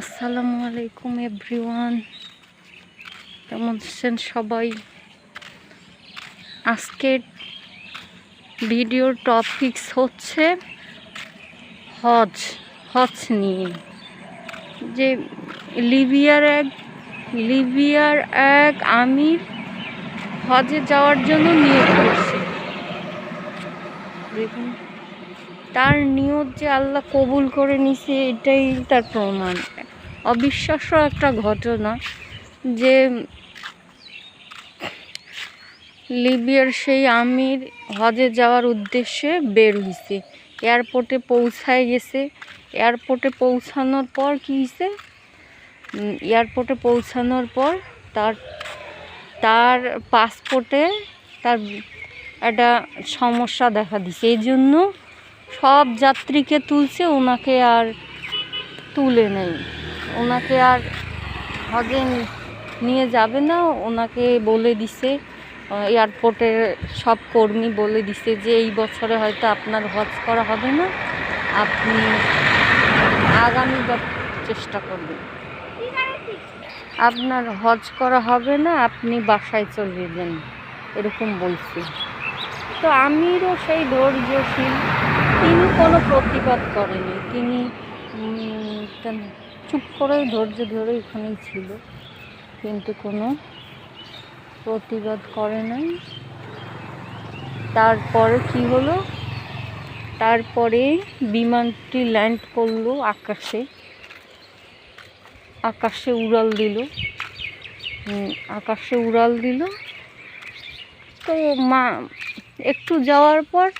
আসসালামু আলাইকুম, এভরিওয়ান। কেমন আছেন সবাই? আজকের ভিডিওর টপিকস হচ্ছে হজ হজ নিয়ে। যে লিবিয়ার এক লিবিয়ার এক আমির হজে যাওয়ার জন্য নিয়োগ করছে। দেখুন তার নিয়ত যে আল্লাহ কবুল করে নিছে, এটাই তার প্রমাণ। অবিশ্বাস্য একটা ঘটনা যে লিবিয়ার সেই আমির হজে যাওয়ার উদ্দেশ্যে বের হয়েছে এয়ারপোর্টে পৌঁছায় গেছে। এয়ারপোর্টে পৌঁছানোর পর কী হয়েছে এয়ারপোর্টে পৌঁছানোর পর তার তার পাসপোর্টে তার একটা সমস্যা দেখা দিছে। এই জন্য সব যাত্রীকে তুলছে ওনাকে আর তুলে নেই। ওনাকে আর হজে নিয়ে যাবে না, ওনাকে বলে দিছে এয়ারপোর্টের সব কর্মী বলে দিছে যে এই বছরে হয়তো আপনার হজ করা হবে না, আপনি আগামীবার চেষ্টা করবেন। আপনার হজ করা হবে না, আপনি বাসায় চলে যান, এরকম বলছি। তো আমিরও সেই ধৈর্যশীল, তিনি কোনো প্রতিবাদ করেনি, তিনি চুপ করে ধৈর্য ধরে এখানেই ছিল। কিন্তু কোনো প্রতিবাদ করে নাই। তারপরে কি হলো? তারপরে বিমানটি ল্যান্ড করল আকাশে। আকাশে উড়াল দিল। আকাশে উড়াল দিল। তো মা, একটু যাওয়ার পর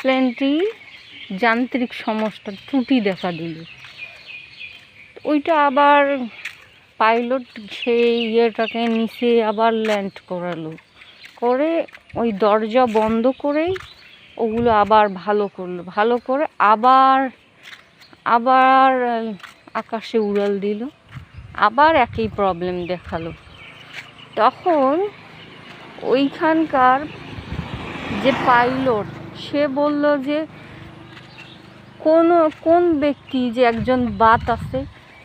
প্লেনটি যান্ত্রিক সমস্যা ত্রুটি দেখা দিল। ওইটা আবার পাইলট সেই ইয়েটাকে নিচে আবার ল্যান্ড করালো। করে ওই দরজা বন্ধ করেই ওগুলো আবার ভালো করল। ভালো করে আবার আবার আকাশে উড়াল দিল। আবার একই প্রবলেম দেখাল। তখন ওইখানকার যে পাইলট সে বলল যে কোন কোন ব্যক্তি যে একজন বাত আছে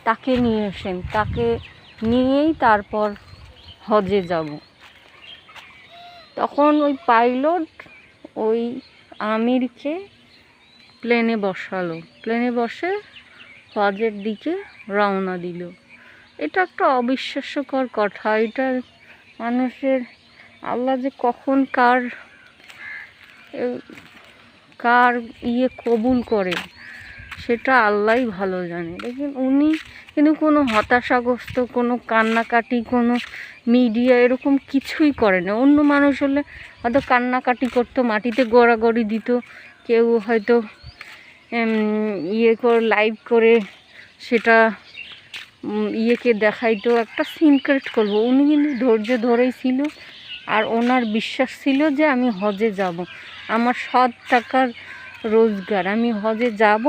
তাকে নিয়ে আসেন। তাকে নিয়েই তারপর হজে যাব। তখন ওই পাইলট ওই আমিরকে প্লেনে বসালো। প্লেনে বসে হজের দিকে রওনা দিল। এটা একটা অবিশ্বাস্যকর কথা। এটা মানুষের আল্লাহ যে কখন কার কার ইয়ে কবুল করে। সেটা আল্লাহই ভালো জানে। দেখুন উনি কিন্তু কোনো হতাশাগ্রস্ত, কোনো কান্নাকাটি, কোনো মিডিয়া এরকম কিছুই করে না। অন্য মানুষ হলে হয়তো কান্নাকাটি করতো, মাটিতে গড়াগড়ি দিত, কেউ হয়তো ইয়ে করে লাইভ করে সেটা ইয়েকে দেখাইতো। একটা সিনক্রেট করব। উনি কিন্তু ধৈর্য ধরেই ছিল আর ওনার বিশ্বাস ছিল যে আমি হজে যাব। আমার সৎ টাকার রোজগার, আমি হজে যাব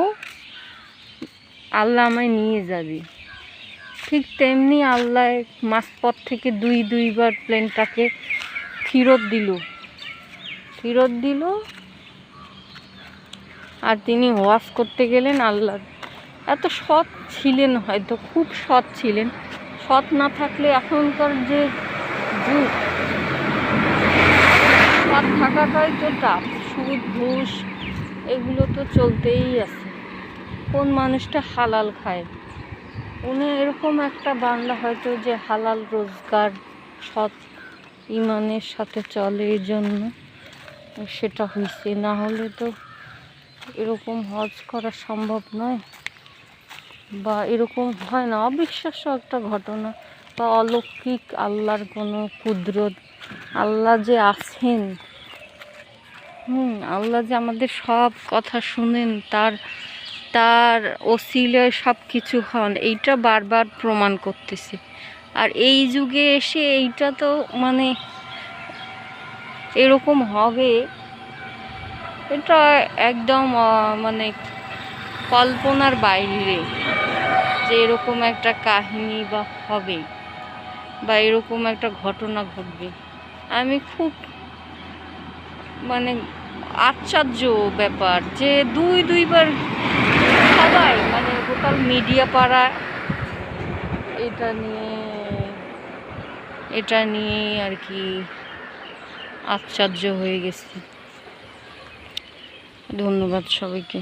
আল্লাহ আমায় নিয়ে যাবে। ঠিক তেমনি আল্লাহ মাঝপথ থেকে দুই দুইবার প্লেনটাকে ফেরত দিল। ফেরত দিল। আর তিনি ওয়াশ করতে গেলেন আল্লাহ। এত সৎ ছিলেন হয়তো, খুব সৎ ছিলেন। সৎ না থাকলে এখনকার যে যুগ, সৎ থাকাটাই তো টাফ। সুদ, ঘুষ, এগুলো তো চলতেই আছে। কোন মানুষটা হালাল খায়? উনি এরকম একটা বাংলা হয়তো যে হালাল রোজগার সৎ ইমানের সাথে চলে এই জন্য সেটা হয়েছে না হলে তো এরকম হজ করা সম্ভব নয় বা এরকম হয় না। অবিশ্বাস্য একটা ঘটনা। বা অলৌকিক আল্লাহর কোনো কুদরত। আল্লাহ যে আছেন, হুম, আল্লাহ যে আমাদের সব কথা শুনেন, তার তার ওসিলে সব কিছু হন, এইটা বারবার প্রমাণ করতেছে। আর এই যুগে এসে এইটা তো মানে এরকম হবে, এটা একদম মানে কল্পনার বাইরে যে এরকম একটা কাহিনী বা হবে বা এরকম একটা ঘটনা ঘটবে। আমি খুব মানে আশ্চর্য ব্যাপার যে দুই, দুইবার সবাই মানে টোটাল মিডিয়া পাড়া, এটা নিয়ে এটা নিয়ে আর কি আশ্চর্য হয়ে গেছে। ধন্যবাদ সবাইকে।